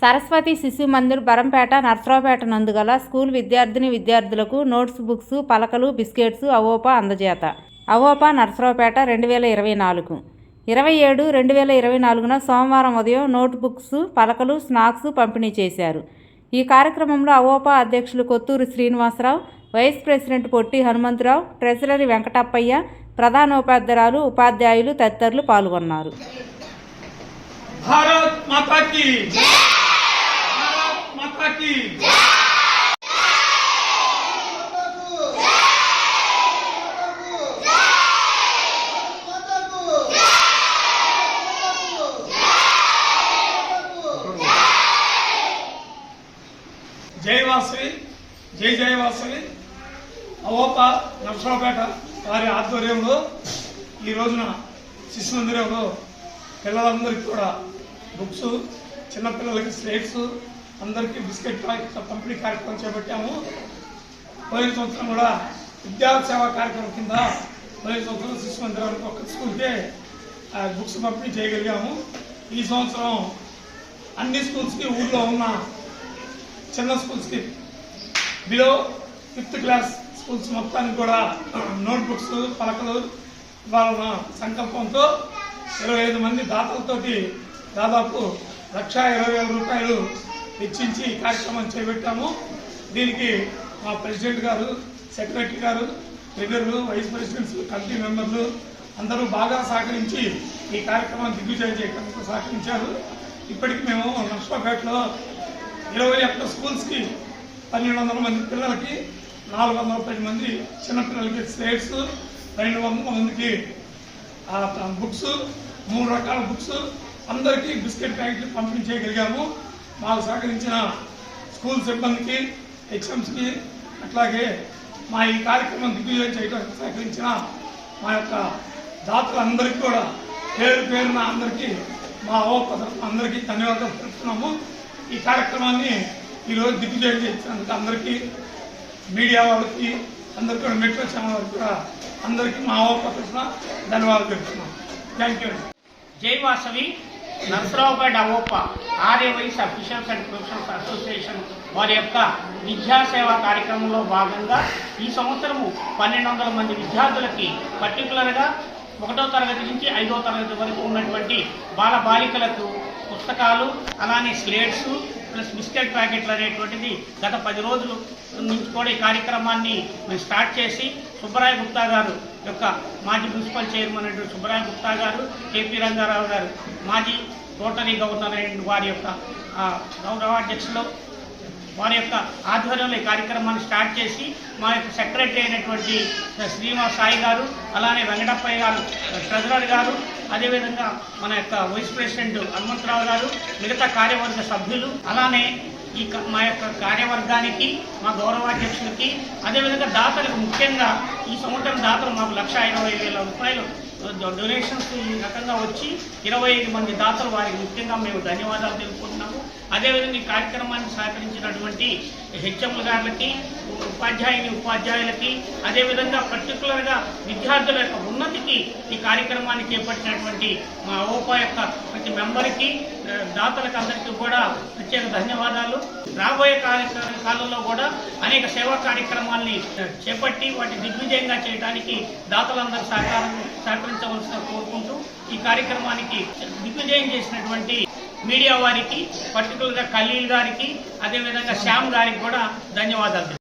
సరస్వతి శిశు మందిర్ బరంపేట నర్సరావుపేట నందుగల స్కూల్ విద్యార్థిని విద్యార్థులకు నోట్స్ బుక్స్ పలకలు బిస్కెట్స్ అవోపా అందజేత. అవోపా నర్సరావుపేట రెండు వేల ఇరవై నాలుగు. ఇరవై ఏడు రెండు వేల ఇరవై నాలుగున సోమవారం ఉదయం నోట్ బుక్స్ పలకలు స్నాక్స్ పంపిణీ చేశారు. ఈ కార్యక్రమంలో అవోపా అధ్యక్షులు Kotturu Srinivasarao vice president Potti Hanumantharao treasury Venkatappaiah ప్రధాన ఉపాధ్యాయులు ఉపాధ్యాయులు తదితరులు పాల్గొన్నారు. భారత్ మాతా మహాత్మకి జై వాసవి జై జయ వాసవి. అవోప నర్సరావుపేట వారి ఆధ్వర్యంలో ఈ రోజున శిశు మందిరంలో పిల్లలందరికీ కూడా బుక్స్ చిన్నపిల్లలకి స్లేట్స్ అందరికీ బిస్కెట్ ప్యాకెట్ల పంపిణీ కార్యక్రమం చేపట్టాము. పోయిన సంవత్సరం కూడా విద్యా సేవా కార్యక్రమం కింద పోయిన సంవత్సరం శిశు మందిరానికి ఒక స్కూల్కే ఆ, బుక్స్ పంపిణీ చేయగలిగాము. ఈ సంవత్సరం అన్ని స్కూల్స్కి ఊళ్ళో ఉన్న చిన్న స్కూల్స్కి బిలో ఫిఫ్త్ క్లాస్ స్కూల్స్ మొత్తానికి కూడా నోట్ బుక్స్ పలకలు ఇవ్వాలన్న సంకల్పంతో ఇరవై ఐదు మంది దాతలతోటి దాదాపు లక్ష ఇరవై వేల రూపాయలు హెచ్చించి ఈ కార్యక్రమం చేపట్టాము. దీనికి మా ప్రెసిడెంట్ గారు సెక్రటరీ గారు ట్రెజరర్లు వైస్ ప్రెసిడెంట్స్ కమిటీ మెంబర్లు అందరూ బాగా సహకరించి ఈ కార్యక్రమాన్ని దిగ్విజయం చేయడానికి సహకరించారు. ఇప్పటికి మేము నర్సరావుపేటలో ఇరవై ఒక్క స్కూల్స్కి పన్నెండు వందల మంది పిల్లలకి నాలుగు వందల పది మంది చిన్నపిల్లలకి స్లేట్స్ రెండు వందల మందికి బుక్స్ మూడు రకాల బుక్స్ అందరికీ బిస్కెట్ ప్యాకెట్లు పంపిణీ చేయగలిగాము. మాకు సహకరించిన స్కూల్ సిబ్బందికి హెచ్ఎంస్కి అట్లాగే మా ఈ కార్యక్రమం దిగ్విజయం చేయడానికి సహకరించిన మా యొక్క దాతలందరికీ కూడా పేరు పేరున అందరికీ మా అవోప అందరికీ ధన్యవాదాలు తెలుపుతున్నాము. ఈ కార్యక్రమాన్ని ఈరోజు దిగ్విజయం చేసినందుకు అందరికీ మీడియా వాళ్ళకి అందరికీ కూడా మెట్రో ఛానల్ వాళ్ళకి కూడా అందరికీ మా అవోప తరఫున ధన్యవాదాలు తెలుపుతున్నాం థ్యాంక్ యూ జై Vasavi. Narsaraopet AVOPA Aryavysya officials and professionals association వారి యొక్క విద్యాసేవ కార్యక్రమంలో భాగంగా ఈ సంవత్సరము పన్నెండు వందల మంది విద్యార్థులకి పర్టికులర్గా ఒకటో తరగతి నుంచి ఐదో తరగతి వరకు ఉన్నటువంటి బాల బాలికలకు పుస్తకాలు అలానే స్లేట్స్ ప్లస్ బిస్కెట్ ప్యాకెట్లు అనేటువంటిది గత పది రోజులు నుంచి కూడా ఈ కార్యక్రమాన్ని మేము స్టార్ట్ చేసి సుబ్బరాయ గుప్తా గారు యొక్క మాజీ మున్సిపల్ చైర్మన్ అయినటువంటి సుబ్బరాయ గుప్తా గారు కేపీ రంగారావు గారు మాజీ రోటరీ గవర్నర్ అయిన వారి యొక్క గౌరవ గౌరవాధ్యక్షులు వారి యొక్క ఆధ్వర్యంలో ఈ కార్యక్రమాన్ని స్టార్ట్ చేసి మా యొక్క సెక్రటరీ అయినటువంటి శ్రీనివాస్ సాయి గారు అలానే వెంకటప్పయ్య గారు ట్రెజరర్ గారు అదేవిధంగా మన యొక్క వైస్ ప్రెసిడెంట్ హనుమంతరావు గారు మిగతా కార్యవర్గ సభ్యులు అలానే ఈ మా యొక్క కార్యవర్గానికి మా గౌరవాధ్యక్షులకి అదేవిధంగా దాతలకు ముఖ్యంగా ఈ సంవత్సరం దాతలు మాకు లక్ష ఇరవై వేల రూపాయలు డొనేషన్స్ ఈ రకంగా వచ్చి ఇరవై ఐదు మంది దాతలు వారికి ముఖ్యంగా మేము ధన్యవాదాలు తెలుపుకుంటాం అదేవిధంగా ఈ కార్యక్రమాన్ని సహకరించినటువంటి హెచ్ఎంల గారులకి ఉపాధ్యాయుని ఉపాధ్యాయులకి అదేవిధంగా పర్టికులర్గా విద్యార్థుల యొక్క ఉన్నతికి ఈ కార్యక్రమాన్ని చేపట్టినటువంటి మా ఓపా యొక్క ప్రతి మెంబర్కి దాతలకు అందరికీ కూడా ప్రత్యేక ధన్యవాదాలు. రాబోయే కార్యక్రమ కాలంలో కూడా అనేక సేవా కార్యక్రమాల్ని చేపట్టి వాటి దిగ్విజయంగా చేయడానికి దాతలందరూ సహకారం సహకరించవలసిన కోరుకుంటూ ఈ కార్యక్రమానికి దిగ్విజయం చేసినటువంటి మీడియా వారికి పర్టికులర్గా ఖలీల్ గారికి అదేవిధంగా శ్యామ్ గారికి కూడా ధన్యవాదాలు.